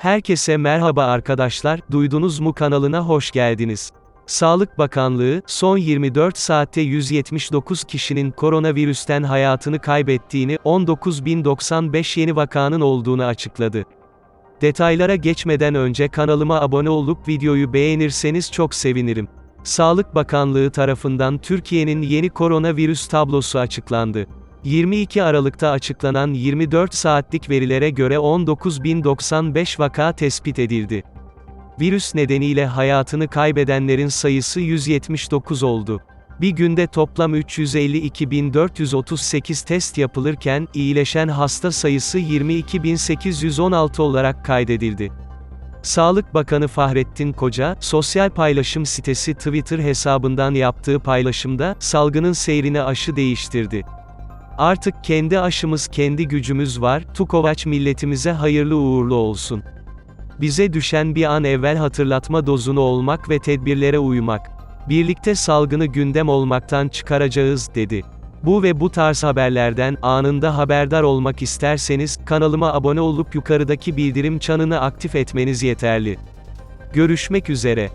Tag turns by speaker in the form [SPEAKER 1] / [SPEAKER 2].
[SPEAKER 1] Herkese merhaba arkadaşlar, duydunuz mu kanalına hoş geldiniz. Sağlık Bakanlığı, son 24 saatte 179 kişinin koronavirüsten hayatını kaybettiğini, 19.095 yeni vakanın olduğunu açıkladı. Detaylara geçmeden önce kanalıma abone olup videoyu beğenirseniz çok sevinirim. Sağlık Bakanlığı tarafından Türkiye'nin yeni koronavirüs tablosu açıklandı. 22 Aralık'ta açıklanan 24 saatlik verilere göre 19.095 vaka tespit edildi. Virüs nedeniyle hayatını kaybedenlerin sayısı 179 oldu. Bir günde toplam 352.438 test yapılırken, iyileşen hasta sayısı 22.816 olarak kaydedildi. Sağlık Bakanı Fahrettin Koca, sosyal paylaşım sitesi Twitter hesabından yaptığı paylaşımda, salgının seyrini aşı değiştirdi. Artık kendi aşımız kendi gücümüz var, Tukovaç milletimize hayırlı uğurlu olsun. Bize düşen bir an evvel hatırlatma dozunu olmak ve tedbirlere uymak. Birlikte salgını gündem olmaktan çıkaracağız, dedi. Bu ve bu tarz haberlerden anında haberdar olmak isterseniz, kanalıma abone olup yukarıdaki bildirim çanını aktif etmeniz yeterli. Görüşmek üzere.